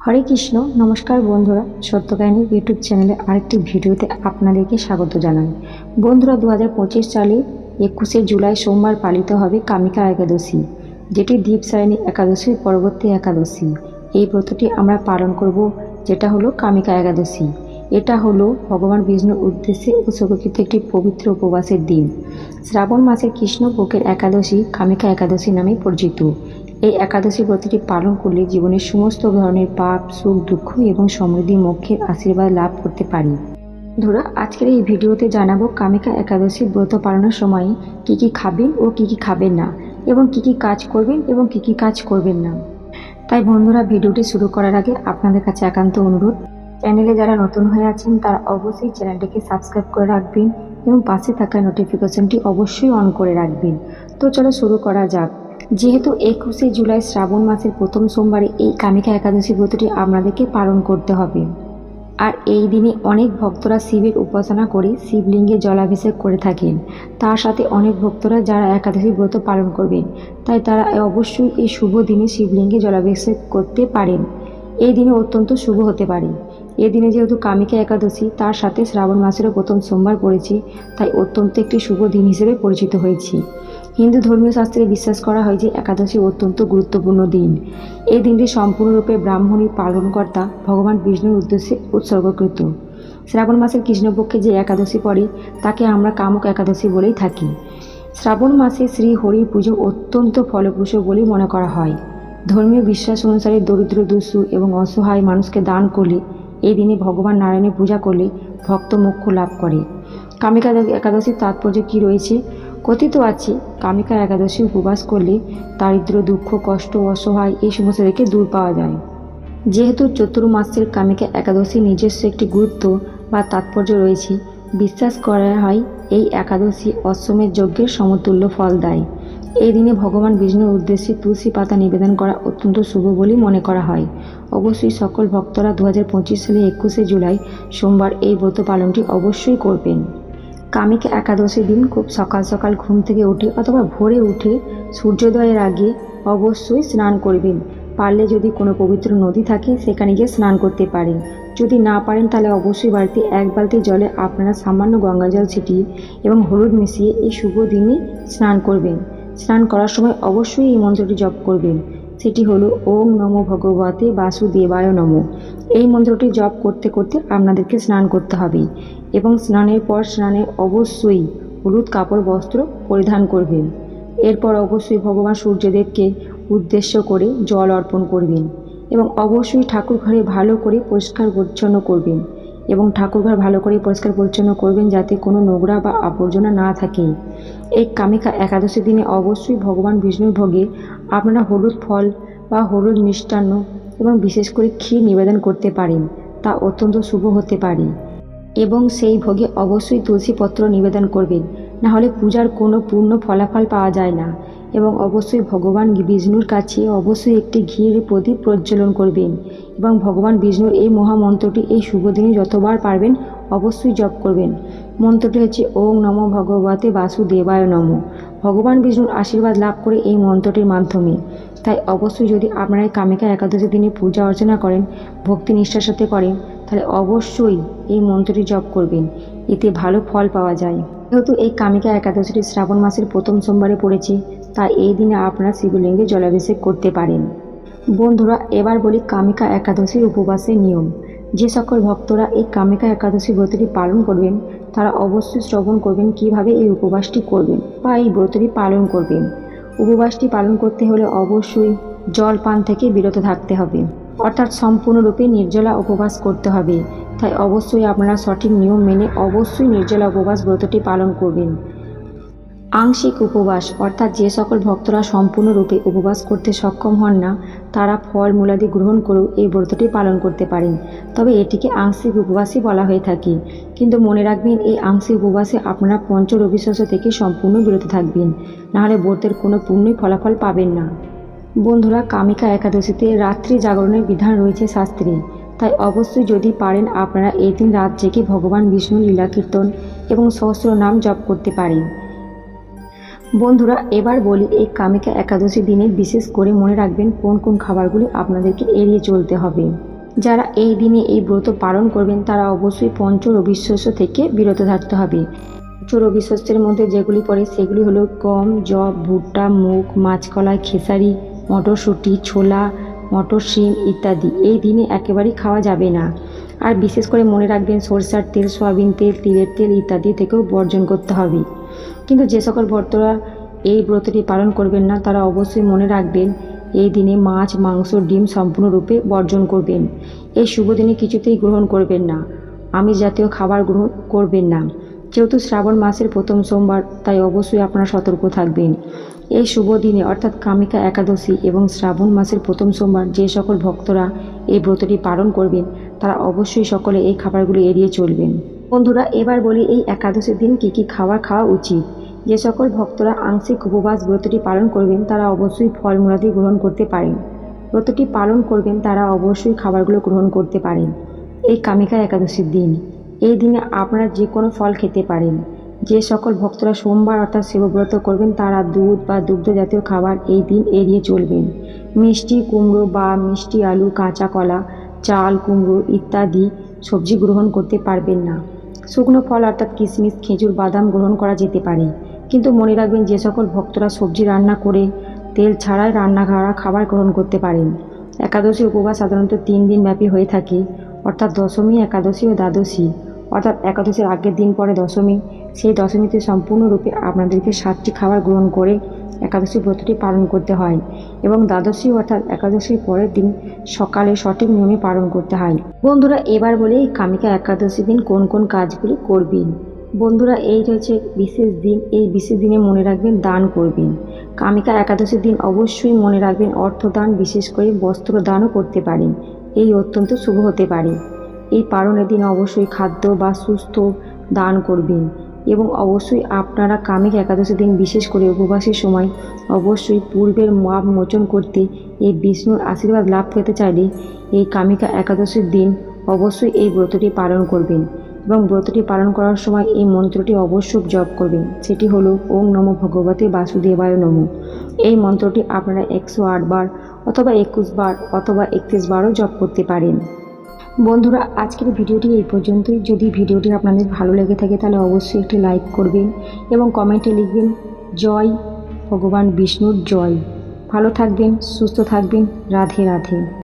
হরে কৃষ্ণ, নমস্কার বন্ধুরা। সত্যকাহিনী ইউটিউব চ্যানেলে আরেকটি ভিডিওতে আপনাদেরকে স্বাগত জানাই। বন্ধুরা দু হাজার পঁচিশ সালে একুশে জুলাই সোমবার পালিত হবে কামিকা একাদশী, যেটি দ্বীপ দীপসায়নী একাদশীর পরবর্তী একাদশী। এই ব্রতটি আমরা পালন করব, যেটা হলো কামিকা একাদশী। এটা হলো ভগবান বিষ্ণুর উদ্দেশ্যে উৎসর্গকৃত একটি পবিত্র উপবাসের দিন। শ্রাবণ মাসের কৃষ্ণপক্ষের একাদশী কামিকা একাদশী নামে পরিচিত। এই একাদশী ব্রতটি পালন করলে জীবনের সমস্ত ধরনের পাপ, সুখ, দুঃখ এবং সমৃদ্ধি মোক্ষের আশীর্বাদ লাভ করতে পারি। ধরা, আজকের এই ভিডিওতে জানাব কামিকা একাদশী ব্রত পালনের সময় কি কি খাবেন ও কি কি খাবেন না, এবং কি কি কাজ করবেন এবং কি কি কাজ করবেন না। তাই বন্ধুরা, ভিডিওটি শুরু করার আগে আপনাদের কাছে একান্ত অনুরোধ, চ্যানেলে যারা নতুন হয়ে আছেন, তারা অবশ্যই চ্যানেলটিকে সাবস্ক্রাইব করে রাখবেন এবং পাশে থাকা নোটিফিকেশনটি অবশ্যই অন করে রাখবেন। তো চলো শুরু করা যাক। যেহেতু একুশে জুলাই শ্রাবণ মাসের প্রথম সোমবারে এই কামিকা একাদশী ব্রতটি আপনাদেরকে পালন করতে হবে। আর এই দিনে অনেক ভক্তরা শিবের উপাসনা করে শিবলিঙ্গে জলাভিষেক করে থাকেন। তার সাথে অনেক ভক্তরা যারা একাদশী ব্রত পালন করবেন, তাই তারা অবশ্যই এই শুভ দিনে শিবলিঙ্গে জলাভিষেক করতে পারেন। এই দিনে অত্যন্ত শুভ হতে পারে। এই দিনে যেহেতু কামিকা একাদশী, তার সাথে শ্রাবণ মাসেরও প্রথম সোমবার পড়েছে, তাই অত্যন্ত একটি শুভ দিন হিসেবে পরিচিত হয়েছে। হিন্দু ধর্মীয় শাস্ত্রে বিশ্বাস করা হয় যে একাদশী অত্যন্ত গুরুত্বপূর্ণ দিন। এই দিনটি সম্পূর্ণরূপে ব্রাহ্মণী পালনকর্তা ভগবান বিষ্ণুর উদ্দেশ্যে উৎসর্গকৃত। শ্রাবণ মাসের কৃষ্ণপক্ষে যে একাদশী পড়ে, তাকে আমরা কামক একাদশী বলেই থাকি। শ্রাবণ মাসে শ্রী হরির পুজো অত্যন্ত ফলপ্রসূ বলে মনে করা হয়। ধর্মীয় বিশ্বাস অনুসারে দরিদ্র দুঃসু এবং অসহায় মানুষকে দান করলে, এই দিনে ভগবান নারায়ণের পূজা করলে ভক্ত মোক্ষ লাভ করে। কামিকা একাদশীর তাৎপর্য কী রয়েছে? কথিত আছে, কামিকা একাদশী উপবাস করলে দারিদ্র দুঃখ, কষ্ট অসহায় এই সমস্ত থেকে দূর পাওয়া যায়। যেহেতু চতুর্মাসের কামিকা একাদশী নিজস্ব একটি গুরুত্ব বা তাৎপর্য রয়েছে, বিশ্বাস করা হয় এই একাদশী অশ্বমের যজ্ঞের সমতুল্য ফল দেয়। এই দিনে ভগবান বিষ্ণুর উদ্দেশ্যে তুলসী পাতা নিবেদন করা অত্যন্ত শুভ বলে মনে করা হয়। অবশ্যই সকল ভক্তরা দু হাজার পঁচিশ সালে একুশে জুলাই সোমবার এই ব্রত পালনটি অবশ্যই করবেন। কামিকা একাদশীর দিন খুব সকাল সকাল ঘুম থেকে উঠে অথবা ভোরে উঠে সূর্যোদয়ের আগে অবশ্যই স্নান করবেন। পারলে যদি কোনো পবিত্র নদী থাকে, সেখানে গিয়ে স্নান করতে পারেন। যদি না পারেন, তাহলে অবশ্যই বাড়িতে এক বালতি জলে আপনারা সামান্য গঙ্গা জল ছিটিয়ে এবং হলুদ মিশিয়ে এই শুভ দিনে স্নান করবেন। স্নান করার সময় অবশ্যই এই মন্ত্রটি জপ করবেন। সেটি হলো, ওম নমো ভগবতে বাসুদেবায় নমো। এই মন্ত্রটি জপ করতে করতে আপনাদেরকে স্নান করতে হবে। এবং স্নানের পর স্নানে অবশ্যই হলুদ কাপড়, বস্ত্র পরিধান করবেন। এরপর অবশ্যই ভগবান সূর্যদেবকে উদ্দেশ্য করে জল অর্পণ করবেন এবং অবশ্যই ঠাকুর ঘরে ভালো করে পরিষ্কার পরিচ্ছন্ন করবেন এবং ঠাকুরঘর ভালো করে পরিষ্কার পরিচ্ছন্ন করবেন যাতে কোনো নোংরা বা আবর্জনা না থাকে। এই কামিকা একাদশী দিনে অবশ্যই ভগবান বিষ্ণুর ভোগে আপনারা হলুদ ফল বা হলুদ মিষ্টান্ন এবং বিশেষ করে ক্ষীর নিবেদন করতে পারেন, তা অত্যন্ত শুভ হতে পারে। এবং সেই ভোগে অবশ্যই তুলসী পত্র নিবেদন করবেন। না হলে পূজার কোনো পূর্ণ ফলাফল পাওয়া যায় না এবং অবশ্যই ভগবান বিষ্ণুর কাছে অবশ্যই একটি ঘিয়ের প্রদীপ প্রজ্বলন করবেন এবং ভগবান বিষ্ণুর এই মহামন্ত্রটি এই শুভ দিনে যতবার পারবেন অবশ্যই জপ করবেন। মন্ত্রটি হচ্ছে ওম নম ভগবতে বাসুদেবায় নম। ভগবান বিষ্ণুর আশীর্বাদ লাভ করে এই মন্ত্রটির মাধ্যমে। তাই অবশ্যই যদি আপনারা কামিকা একাদশী দিনে পূজা অর্চনা করেন, ভক্তি নিষ্ঠার সাথে করেন তাহলে অবশ্যই এই মন্ত্রটি জপ করবেন। এতে ভালো ফল পাওয়া যায়। যেহেতু এই কামিকা একাদশীটি শ্রাবণ মাসের প্রথম সোমবারে পড়েছে, তাই এই দিনে আপনারা শিবলিঙ্গে জলাভিষেক করতে পারেন। বন্ধুরা, এবার বলি কামিকা একাদশীর উপবাসের নিয়ম। যে সকল ভক্তরা এই কামিকা একাদশী ব্রতটি পালন করবেন, তারা অবশ্যই শ্রবণ করবেন কীভাবে এই উপবাসটি করবেন বা এই ব্রতটি পালন করবেন। উপবাসটি পালন করতে হলে অবশ্যই জল পান থেকে বিরত থাকতে হবে। অর্থাৎ সম্পূর্ণরূপে নির্জলা উপবাস করতে হবে। তাই অবশ্যই আপনারা সঠিক নিয়ম মেনে অবশ্যই নির্জলা উপবাস ব্রতটি পালন করবেন। আংশিক উপবাস, অর্থাৎ যে সকল ভক্তরা সম্পূর্ণরূপে উপবাস করতে সক্ষম হন না, তারা ফল মূলাদি গ্রহণ করেও এই ব্রতটি পালন করতে পারেন। তবে এটিকে আংশিক উপবাসই বলা হয়ে থাকে। কিন্তু মনে রাখবেন, এই আংশিক উপবাসে আপনারা পঞ্চ রবিশ্বাস থেকে সম্পূর্ণ বিরত থাকবেন। নাহলে ব্রতের কোনো পূর্ণই ফলাফল পাবেন না। বন্ধুরা, কামিকা একাদশীতে রাত্রি জাগরণের বিধান রয়েছে শাস্ত্রে। তাই অবশ্যই যদি পারেন আপনারা এই দিন রাত জেগে ভগবান বিষ্ণুর লীলা কীর্তন এবং সহস্র নাম জপ করতে পারেন। বন্ধুরা, এবার বলি এই কামিকা একাদশী দিনে বিশেষ করে মনে রাখবেন কোন কোন খাবারগুলি আপনাদেরকে এড়িয়ে চলতে হবে। যারা এই দিনে এই ব্রত পালন করবেন, তারা অবশ্যই পঞ্চ রবিশস্য থেকে বিরত থাকতে হবে। পঞ্চ রবিশস্যের মধ্যে যেগুলি পড়ে, সেগুলি হলো গম জব ভুট্টা, মুগ, মাছকলাই, খেসারি মটরশুঁটি, ছোলা মটর শিম ইত্যাদি। এই দিনে একেবারেই খাওয়া যাবে না। আর বিশেষ করে মনে রাখবেন, সরষার তেল, সয়াবিন তেল, তিলের তেল ইত্যাদি থেকেও বর্জন করতে হবে। কিন্তু যে সকল ভক্তরা এই ব্রতটি পালন করবেন না, তারা অবশ্যই মনে রাখবেন, এই দিনে মাছ, মাংস, ডিম সম্পূর্ণরূপে বর্জন করবেন। এই শুভ দিনে কিছুতেই গ্রহণ করবেন না। আমিষ জাতীয় খাবার গ্রহণ করবেন না। যেহেতু শ্রাবণ মাসের প্রথম সোমবার, তাই অবশ্যই আপনারা সতর্ক থাকবেন। এই শুভ দিনে অর্থাৎ কামিকা একাদশী এবং শ্রাবণ মাসের প্রথম সোমবার যে সকল ভক্তরা এই ব্রতটি পালন করবেন, তারা অবশ্যই সকলে এই খাবারগুলি এড়িয়ে চলবেন। বন্ধুরা, এবার বলি এই একাদশীর দিন কী কী খাবার খাওয়া উচিত? যে সকল ভক্তরা আংশিক উপবাস ব্রতটি পালন করবেন, তারা অবশ্যই ফলমূলাদি গ্রহণ করতে পারেন। ব্রতটি পালন করবেন, তারা অবশ্যই খাবারগুলো গ্রহণ করতে পারেন। এই কামিকা একাদশীর দিন। এই দিনে আপনারা যে কোনো ফল খেতে পারেন। যে সকল ভক্তরা সোমবার অর্থাৎ শিবব্রত করবেন, তারা দুধ বা দুগ্ধ জাতীয় খাবার এই দিন এড়িয়ে চলবেন। মিষ্টি কুমড়ো বা মিষ্টি আলু, কাঁচা কলা, চাল, কুমড়ো ইত্যাদি সবজি গ্রহণ করতে পারবেন না। শুকনো ফল অর্থাৎ কিশমিশ, খেজুর, বাদাম গ্রহণ করা যেতে পারে। কিন্তু মনে রাখবেন, যে সকল ভক্তরা সবজি রান্না করে তেল ছাড়াই রান্না খাবার গ্রহণ করতে পারেন। একাদশী উপবাস সাধারণত তিন দিন ব্যাপী হয়ে থাকে, অর্থাৎ দশমী, একাদশী ও দ্বাদশী। অর্থাৎ একাদশীর আগের দিন পরে দশমী, সেই দশমীতে সম্পূর্ণরূপে আপনাদেরকে সাতটি খাবার গ্রহণ করে একাদশী ব্রতটি পালন করতে হয় এবং দ্বাদশী অর্থাৎ একাদশীর পরের দিন সকালে সঠিক নিয়মে পালন করতে হয়। বন্ধুরা, এবার বলে কামিকা একাদশী দিন কোন কোন কাজগুলি করবেন? বন্ধুরা, এই হচ্ছে বিশেষ দিন, এই বিশেষ দিনে মনে রাখবেন দান করবেন। কামিকা একাদশীর দিন অবশ্যই মনে রাখবেন অর্থদান, বিশেষ করে বস্ত্র দানও করতে পারেন। এই অত্যন্ত শুভ হতে পারে। এই পালনের দিন অবশ্যই খাদ্য বা সুস্থ দান করবেন এবং অবশ্যই আপনারা কামিক একাদশী দিন বিশেষ করে উপবাসের সময় অবশ্যই পূর্বের মাপ মোচন করতে এই বিষ্ণুর আশীর্বাদ লাভ পেতে চাইলে এই কামিকা একাদশীর দিন অবশ্যই এই ব্রতটি পালন করবেন এবং ব্রতটি পালন করার সময় এই মন্ত্রটি অবশ্যই জপ করবেন। সেটি হলো ওম নমো ভগবতে বাসুদেবায় নমো। এই মন্ত্রটি আপনারা একশো আট বার অথবা একুশ বার অথবা একত্রিশ বারও জপ করতে পারেন। বন্ধুরা, আজকের ভিডিওটি এই পর্যন্তই। যদি ভিডিওটি আপনাদের ভালো লেগে থাকে, তাহলে অবশ্যই একটি লাইক করবেন এবং কমেন্টে লিখবেন, জয় ভগবান বিষ্ণুর জয়। ভালো থাকবেন, সুস্থ থাকবেন, রাধে রাধে।